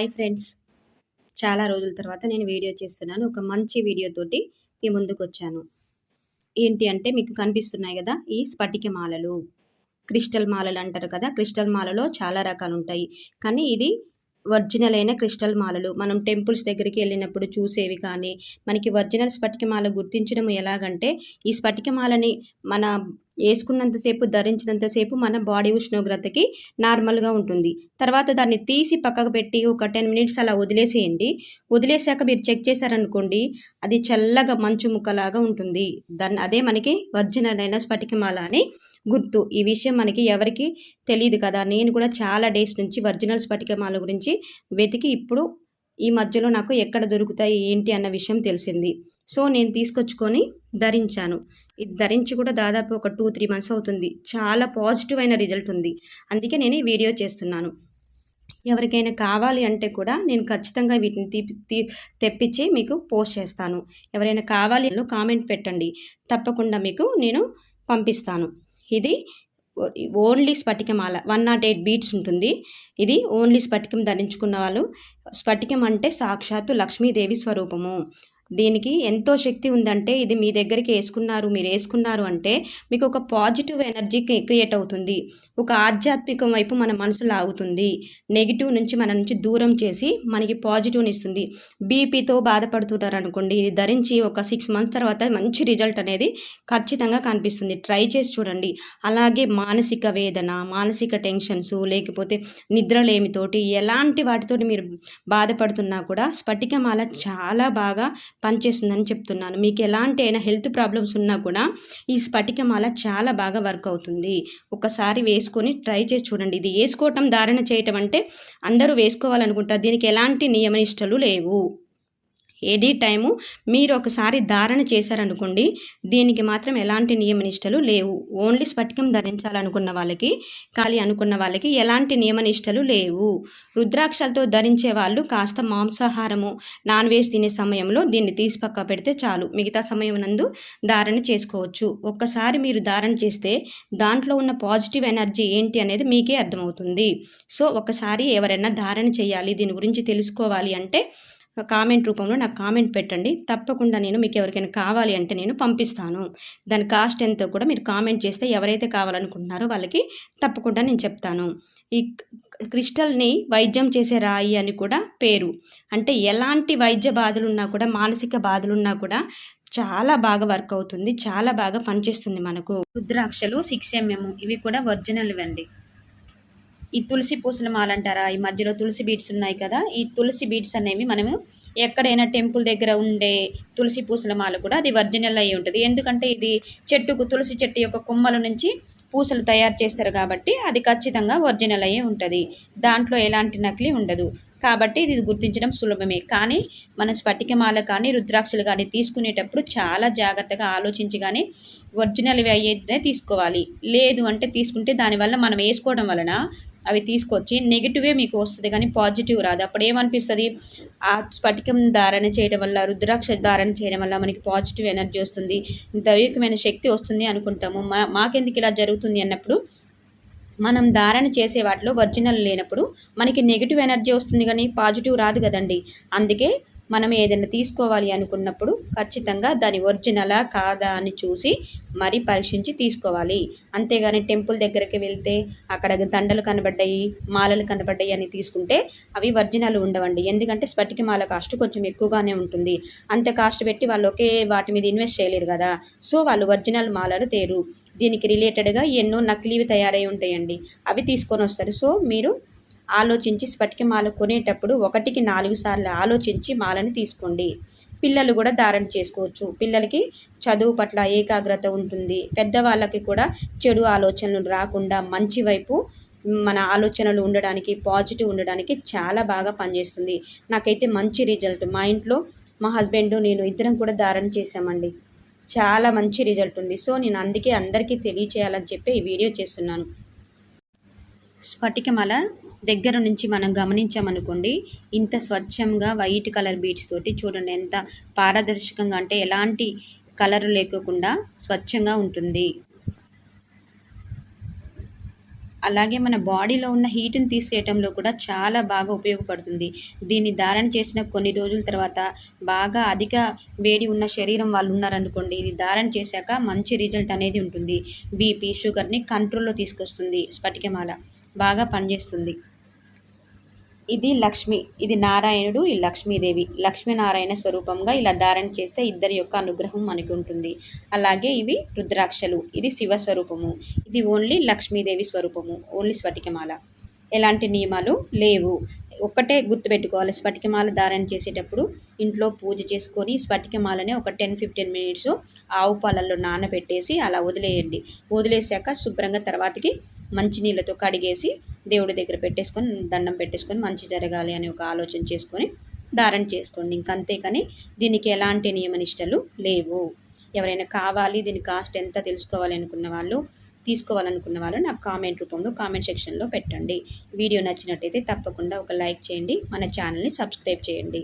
Hi friends. చాలా రోజుల తర్వాత నేను వీడియో చేస్తున్నాను. ఒక మంచి వీడియోతోటి మీ ముందుకు వచ్చాను. ఏంటి అంటే మీకు కనిపిస్తున్నాయి కదా ఈ స్ఫటిక మాలలు. క్రిస్టల్ మాలలు అంటారు కదా. క్రిస్టల్ మాలలో చాలా రకాలు ఉంటాయి. కానీ ఇది ఒరిజినల్ అయిన క్రిస్టల్ మాలలు. మనం టెంపుల్స్ దగ్గరికి వెళ్ళినప్పుడు చూసేవి కానీ మనకి ఒరిజినల్ స్ఫటికమాల గుర్తించడం ఎలాగంటే ఈ స్ఫటికమాలని మన వేసుకున్నంతసేపు ధరించినంతసేపు మన బాడీ ఉష్ణోగ్రతకి నార్మల్గా ఉంటుంది. తర్వాత దాన్ని తీసి పక్కకు పెట్టి ఒక టెన్ మినిట్స్ అలా వదిలేసేయండి. వదిలేసాక మీరు చెక్ చేశారనుకోండి అది చల్లగా మంచు ముక్కలాగా ఉంటుంది. దాన్ని అదే మనకి ఒరిజినల్ అయిన స్ఫటికమాల అని గుర్తు. ఈ విషయం మనకి ఎవరికి తెలియదు కదా. నేను కూడా చాలా డేస్ నుంచి ఒరిజినల్ స్ఫటికమాల గురించి వెతికి ఇప్పుడు ఈ మధ్యలో నాకు ఎక్కడ దొరుకుతాయి ఏంటి అన్న విషయం తెలిసింది. సో నేను తీసుకొచ్చుకొని ధరించాను. ఇది ధరించి కూడా దాదాపు ఒక టూ త్రీ మంత్స్ అవుతుంది. చాలా పాజిటివ్ అయిన రిజల్ట్ ఉంది. అందుకే నేను ఈ వీడియో చేస్తున్నాను. ఎవరికైనా కావాలి అంటే కూడా నేను ఖచ్చితంగా వీటిని తీ తెప్పించి మీకు పోస్ట్ చేస్తాను. ఎవరైనా కావాలి కామెంట్ పెట్టండి. తప్పకుండా మీకు నేను పంపిస్తాను. ఇది ఓన్లీ స్ఫటికమాల వన్ నాట్ ఎయిట్ బీట్స్ ఉంటుంది. ఇది ఓన్లీ స్ఫటికం ధరించుకున్న వాళ్ళు. స్ఫటికం అంటే సాక్షాత్తు లక్ష్మీదేవి స్వరూపము. దీనికి ఎంతో శక్తి ఉందంటే ఇది మీ దగ్గరికి వేసుకున్నారు మీరు వేసుకున్నారు అంటే మీకు ఒక పాజిటివ్ ఎనర్జీ క్రియేట్ అవుతుంది. ఒక ఆధ్యాత్మికం వైపు మన మనసు లాగుతుంది. నెగిటివ్ నుంచి మన నుంచి దూరం చేసి మనకి పాజిటివ్ని ఇస్తుంది బీపీతో బాధపడుతుంటారు అనుకోండి ఇది ధరించి ఒక సిక్స్ మంత్స్ తర్వాత మంచి రిజల్ట్ అనేది ఖచ్చితంగా కనిపిస్తుంది. ట్రై చేసి చూడండి. అలాగే మానసిక వేదన మానసిక టెన్షన్స్ లేకపోతే నిద్రలేమితోటి ఎలాంటి వాటితోటి మీరు బాధపడుతున్నా కూడా స్ఫటికమాల చాలా బాగా పనిచేస్తుందని చెప్తున్నాను. మీకు ఎలాంటి అయినా హెల్త్ ప్రాబ్లమ్స్ ఉన్నా కూడా ఈ స్ఫటికమాల చాలా బాగా వర్క్ అవుతుంది. ఒకసారి వేసుకొని ట్రై చేసి చూడండి. ఇది వేసుకోవటం ధారణ చేయటం అంటే అందరూ వేసుకోవాలనుకుంటారు. దీనికి ఎలాంటి నియమనిష్టలు లేవు. ఎనీ టైము మీరు ఒకసారి ధారణ చేశారనుకోండి దీనికి మాత్రం ఎలాంటి నియమనిష్టలు లేవు. ఓన్లీ స్ఫటికం ధరించాలనుకున్న వాళ్ళకి ఖాళీ అనుకున్న వాళ్ళకి ఎలాంటి నియమనిష్టలు లేవు. రుద్రాక్షలతో ధరించే వాళ్ళు కాస్త మాంసాహారము నాన్ వెజ్ తినే సమయంలో దీన్ని తీసి పక్క పెడితే చాలు. మిగతా సమయం నందు ధారణ చేసుకోవచ్చు. ఒక్కసారి మీరు ధారణ చేస్తే దాంట్లో ఉన్న పాజిటివ్ ఎనర్జీ ఏంటి అనేది మీకే అర్థమవుతుంది. సో ఒకసారి ఎవరైనా ధారణ చేయాలి దీని గురించి తెలుసుకోవాలి అంటే కామెంట్ రూపంలో నాకు కామెంట్ పెట్టండి. తప్పకుండా నేను మీకు ఎవరికైనా కావాలి అంటే నేను పంపిస్తాను. దాని కాస్ట్ ఎంతో కూడా మీరు కామెంట్ చేస్తే ఎవరైతే కావాలనుకుంటున్నారో వాళ్ళకి తప్పకుండా నేను చెప్తాను. ఈ క్రిస్టల్ని వైద్యం చేసే రాయి అని కూడా పేరు. అంటే ఎలాంటి వైద్య బాధలున్నా కూడా మానసిక బాధలున్నా కూడా చాలా బాగా వర్క్ అవుతుంది. చాలా బాగా పనిచేస్తుంది మనకు. రుద్రాక్షలు సిక్స్ ఎంఎం ఇవి కూడా ఒరిజినల్ ఇవ్వండి ఈ తులసి పూసల మాల అంటారా ఈ మధ్యలో తులసి బీడ్స్ ఉన్నాయి కదా ఈ తులసి బీడ్స్ అనేవి మనము ఎక్కడైనా టెంపుల్ దగ్గర ఉండే తులసి పూసల మాల కూడా అది ఒరిజినల్ అయి ఉంటుంది. ఎందుకంటే ఇది చెట్టుకు తులసి చెట్టు యొక్క కొమ్మల నుంచి పూసలు తయారు చేస్తారు కాబట్టి అది ఖచ్చితంగా ఒరిజినల్ అయ్యే ఉంటుంది. దాంట్లో ఎలాంటి నకిలీ ఉండదు. కాబట్టి ఇది గుర్తించడం సులభమే. కానీ మన స్ఫటికమాల కానీ రుద్రాక్షలు కానీ తీసుకునేటప్పుడు చాలా జాగ్రత్తగా ఆలోచించి కానీ ఒరిజినల్వి అయ్యేదే తీసుకోవాలి. లేదు అంటే తీసుకుంటే దానివల్ల మనం వేసుకోవడం వలన అవి తీసుకొచ్చి నెగిటివే మీకు వస్తుంది కానీ పాజిటివ్ రాదు. అప్పుడు ఏమనిపిస్తుంది? ఆ స్ఫటికం ధారణ చేయడం వల్ల రుద్రాక్ష ధారణ చేయడం వల్ల మనకి పాజిటివ్ ఎనర్జీ వస్తుంది. దైవికమైన శక్తి వస్తుంది అనుకుంటాము. మా మాకెందుకు ఇలా జరుగుతుంది అన్నప్పుడు మనం ధారణ చేసే వాటిలో ఒరిజినల్ లేనప్పుడు మనకి నెగిటివ్ ఎనర్జీ వస్తుంది కానీ పాజిటివ్ రాదు కదండి. అందుకే మనం ఏదైనా తీసుకోవాలి అనుకున్నప్పుడు ఖచ్చితంగా దాని ఒరిజినలా కాదా అని చూసి మరి పరీక్షించి తీసుకోవాలి. అంతేగాని టెంపుల్ దగ్గరికి వెళ్తే అక్కడ దండలు కనబడ్డాయి మాలలు కనబడ్డాయి అని తీసుకుంటే అవి ఒరిజినల్ ఉండవండి. ఎందుకంటే స్పటికి మాల కాస్ట్ కొంచెం ఎక్కువగానే ఉంటుంది. అంత కాస్ట్ పెట్టి వాళ్ళు ఒకే వాటి మీద ఇన్వెస్ట్ చేయలేరు కదా. సో వాళ్ళు ఒరిజినల్ మాలలు తేరు. దీనికి రిలేటెడ్గా ఎన్నో నకిలీవి తయారై ఉంటాయండి. అవి తీసుకొని వస్తారు. సో మీరు ఆలోచించి స్ఫటిక మాల కొనేటప్పుడు ఒకటికి నాలుగు సార్లు ఆలోచించి మాలని తీసుకోండి. పిల్లలు కూడా ధారణ చేసుకోవచ్చు. పిల్లలకి చదువు పట్ల ఏకాగ్రత ఉంటుంది. పెద్దవాళ్ళకి కూడా చెడు ఆలోచనలు రాకుండా మంచి వైపు మన ఆలోచనలు ఉండడానికి పాజిటివ్ ఉండడానికి చాలా బాగా పనిచేస్తుంది. నాకైతే మంచి రిజల్ట్. మా ఇంట్లో మా హస్బెండ్ నేను ఇద్దరం కూడా ధారణ చేసామండి చాలా మంచి రిజల్ట్ ఉంది. సో నేను అందుకే అందరికీ తెలియచేయాలని చెప్పి ఈ వీడియో చేస్తున్నాను. స్ఫటికమల దగ్గర నుంచి మనం గమనించామనుకోండి ఇంత స్వచ్ఛంగా వైట్ కలర్ బీట్స్ తోటి చూడండి ఎంత పారదర్శకంగా అంటే ఎలాంటి కలర్ లేకోకుండా స్వచ్ఛంగా ఉంటుంది. అలాగే మన బాడీలో ఉన్న హీటుని తీసుకెయటంలో కూడా చాలా బాగా ఉపయోగపడుతుంది. దీన్ని ధారణ చేసిన కొన్ని రోజుల తర్వాత బాగా అధిక వేడి ఉన్న శరీరం వాళ్ళు ఉన్నారనుకోండి ఇది ధారణ చేశాక మంచి రిజల్ట్ అనేది ఉంటుంది. బీపీ షుగర్ని కంట్రోల్లో తీసుకొస్తుంది స్ఫటికమాల. బాగా పనిచేస్తుంది. ఇది లక్ష్మి ఇది నారాయణుడు ఈ లక్ష్మీదేవి. లక్ష్మీనారాయణ స్వరూపంగా ఇలా ధారణ చేస్తే ఇద్దరి యొక్క అనుగ్రహం మనకు ఉంటుంది అలాగే ఇవి రుద్రాక్షలు ఇది శివ స్వరూపము ఇది ఓన్లీ లక్ష్మీదేవి స్వరూపము ఓన్లీ స్ఫటికమాల. ఎలాంటి నియమాలు లేవు. ఒక్కటే గుర్తుపెట్టుకోవాలి స్ఫటికమాల ధారణ చేసేటప్పుడు ఇంట్లో పూజ చేసుకొని స్ఫటికమాలని ఒక టెన్ ఫిఫ్టీన్ మినిట్స్ ఆవు పాలల్లో నానబెట్టేసి అలా వదిలేయండి. వదిలేసాక శుభ్రంగా తర్వాతకి మంచినీళ్ళతో కడిగేసి దేవుడి దగ్గర పెట్టేసుకొని దండం పెట్టేసుకొని మంచి జరగాలి అని ఒక ఆలోచన చేసుకొని ధారణ చేసుకోండి. ఇంకంతే కానీ దీనికి ఎలాంటి నియమ నిష్టలు లేవు. ఎవరైనా కావాలి దీని కాస్ట్ ఎంత తెలుసుకోవాలి అనుకున్న వాళ్ళు తీసుకోవాలనుకున్న వాళ్ళు నాకు కామెంట్ రూపంలో కామెంట్ సెక్షన్లో పెట్టండి. వీడియో నచ్చినట్టయితే తప్పకుండా ఒక లైక్ చేయండి. మన ఛానల్ని సబ్స్క్రైబ్ చేయండి.